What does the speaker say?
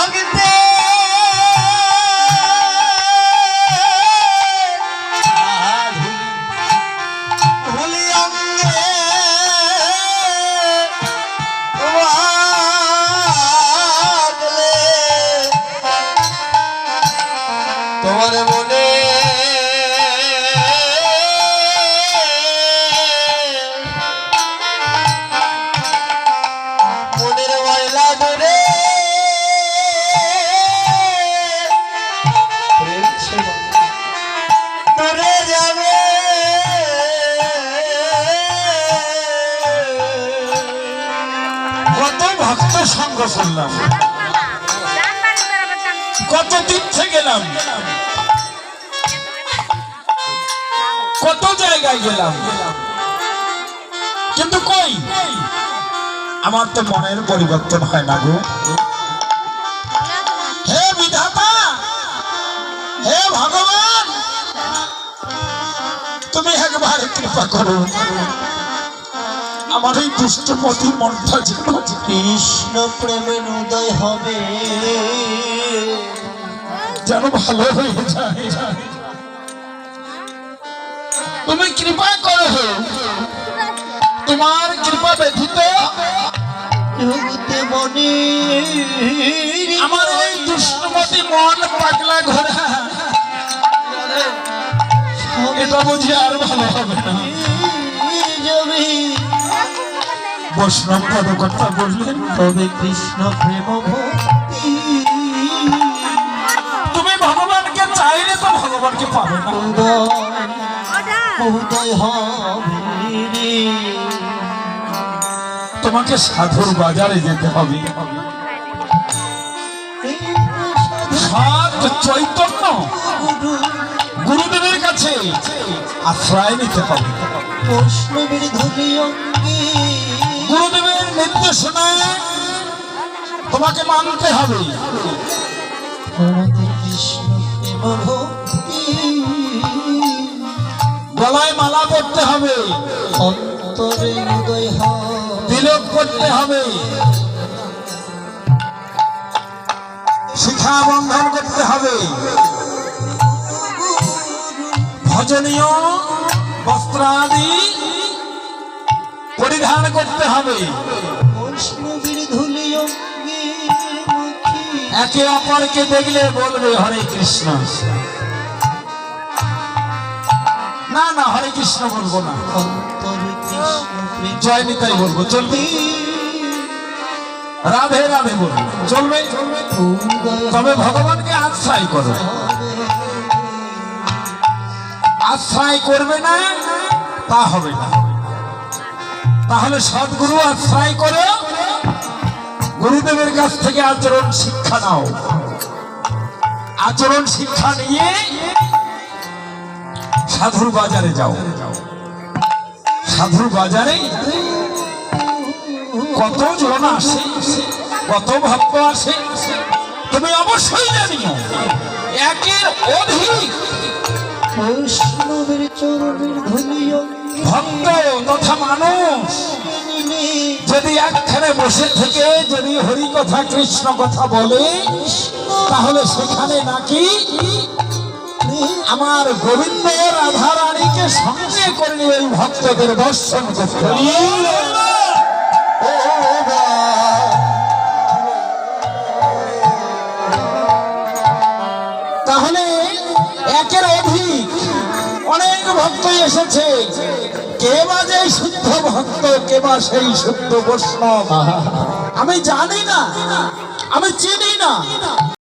August 8th. ভক্ত সঙ্গ শুনলাম কত গেলাম? কত জায়গায় গেলাম? কিন্তু কই? আমার তো মনের পরিবর্তন হয় না গো। হে বিধাতা, হে ভগবান, তুমি একবার কৃপা করো। আমার এই দুষ্টপতি মনটা যেন কৃষ্ণ প্রেমের উদয় হবে। যেন ভালো হয়ে যায়। তুমি কৃপা করো। তোমার কৃপা ব্যথিত আমার এই দুষ্টমতি মন পাগলা ঘোরা এটা বুঝি আর ভালো হবে না। বৈষ্ণব পদ কথা বললেন তবে কৃষ্ণ প্রেম তুমি ভগবানকে চাইলে তো ভগবানকে পাবে না। উদয় উদয় হবে। তোমাকে সাধুর বাজারে যেতে হবে। সাত চৈতন্য গুরুদেবের কাছে আশ্রয় নিতে হবে। বৈষ্ণবের ধুলি অঙ্গে গুরুদেবের নির্দেশনায় তোমাকে মানতে হবে। গলায় মালা করতে হবে। তিলক করতে হবে। শিখা বন্ধন করতে হবে। ভজনীয়, বস্ত্রাদি পরিধান করতে হবে। একে অপরকে দেখলে বলবে হরে কৃষ্ণ। না না হরে কৃষ্ণ বলব না। জয় নিতাই বলব চলবে। রাধে রাধে বলব চলবে। তবে ভগবানকে আশ্রয় করো। আশ্রয় করবে না তা হবে না। তাহলে সদ্গুরু আশ্রয় করো গুরুদেবের কাছ থেকে আচরণ শিক্ষা নাও। আচরণ শিক্ষা নিয়ে সাধুর বাজারে যাও। সাধুর বাজারে কত জন আসে, কত ভক্ত আসে, তুমি অবশ্যই জানিও, একের অধিক বৈষ্ণবের চরণের ধুলি অঙ্গে ভক্ত তথা মানুষ। যদি একখানে বসে থেকে যদি হরি কথা কৃষ্ণ কথা বলে, তাহলে সেখানে নাকি আমার গোবিন্দ রাধা রানীকে সঙ্গে করে ভক্তদের দর্শন করতে ভক্ত এসেছে। কে বা যে শুদ্ধ ভক্ত কে বা সেই শুদ্ধ বৈষ্ণব? আমি জানি না, আমি চিনি না।